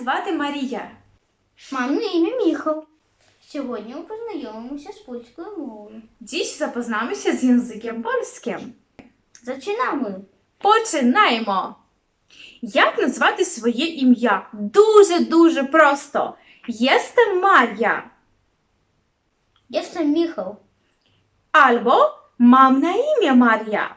звати Марія. Мамне ім'я Міхал. Сьогодні ми познайомимося з польською мовою. Dziś zapoznamy się z językiem polskim. Зачинаємо. Починаємо. Як назвати своє ім'я? Дуже-дуже просто. Jestem Maria. Jestem Міхал. Albo mam na imię Maria.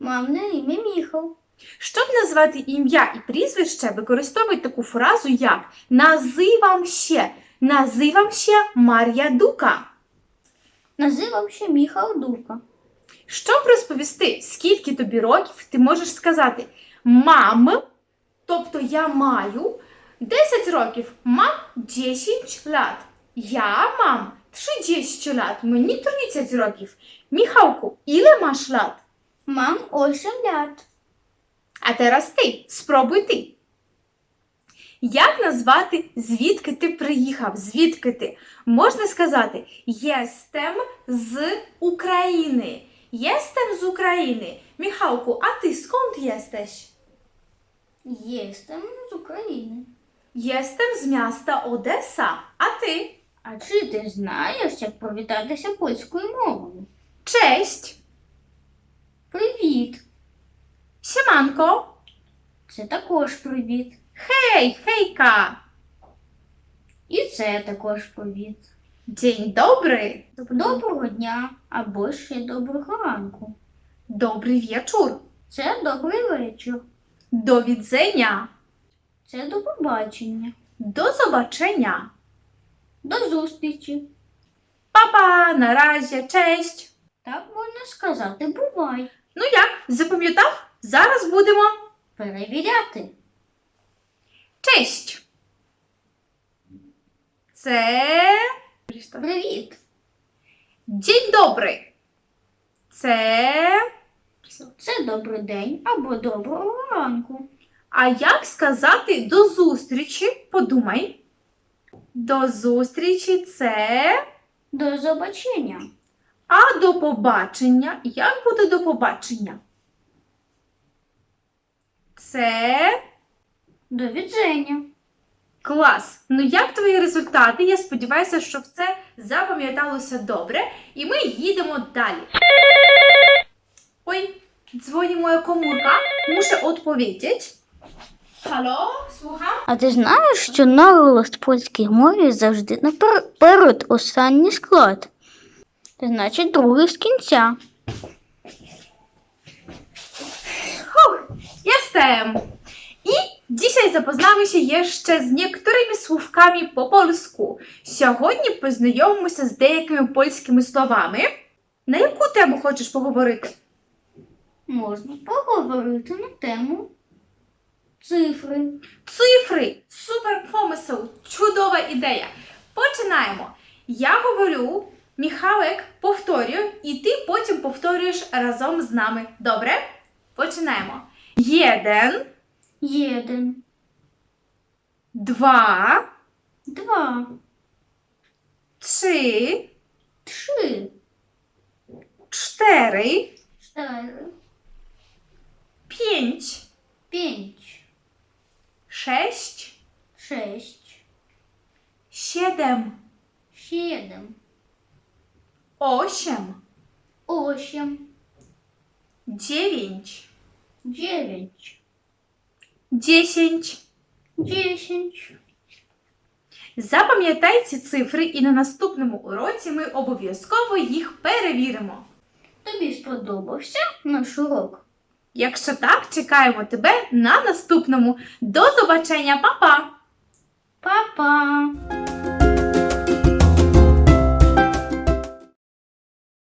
Мамне ім'я Міхал. Щоб назвати ім'я і прізвище, використовують таку фразу як називам ще. Називам ще Мар'я Дука. Називав ще Міхал Дука. Щоб розповісти, скільки тобі років, ти можеш сказати мам, тобто я маю 10 років, мам 10 лат. Я мам 30 лат, мені 30 років. Міхалку, іле маш лат? Мам 8 лят. А зараз ти, спробуй ти. Як назвати, звідки ти приїхав? Звідки ти? Можна сказати Єстем з України. Єстем з України. Міхалку, а ти сконд єстеш? Єстем з України. Єстем з міста Одеса. А ти? А чи ти знаєш, як привітатися польською мовою? Честь. Привіт! Сіманко. Це також привіт. Хей, хейка. І це також привіт. День добрий. Доброго дня або ще доброго ранку. Добрий вечір. Це добрий вечір. До відзення. Це до побачення. До побачення. До зустрічі. Папа, наразі, честь. Так можна сказати, бувай. Ну як, запам'ятав? Зараз будемо. Перевіряти. Честь. Це. Привіт. День добрий. Це. Це добрий день або доброго ранку. А як сказати до зустрічі? Подумай. До зустрічі це. До побачення. А до побачення. Як буде до побачення? Це. До відзення. Клас! Ну як твої результати? Я сподіваюся, що все запам'яталося добре, і ми їдемо далі. Ой, дзвоні моя комурка. Мушу відповідати. Алло, слухам? А ти знаєш, що наголос в польській мові завжди наперед останній склад. Значить, другий з кінця. Jestem! I dzisiaj zapoznamy się jeszcze z niektórymi słówkami po polsku. Сьогодні познайомимося з деякими польськими словами. На яку тему хочеш поговорити? Можна поговорити на тему цифри. Цифри! Супер помисел! Чудова ідея! Починаємо! Я говорю, Міхалек повторює, і ти потім повторюєш разом з нами. Добре? Починаємо. Jeden, jeden, dwa, dwa, trzy, trzy, cztery, cztery, pięć, pięć, sześć, sześć, siedem, siedem, osiem, osiem, dziewięć, дев'ять, dziesięć. десять. Запам'ятай ці цифри, і на наступному уроці ми обов'язково їх перевіримо. Тобі сподобався наш урок? Якщо так, чекаємо тебе на наступному. До побачення, па-па! Па-па!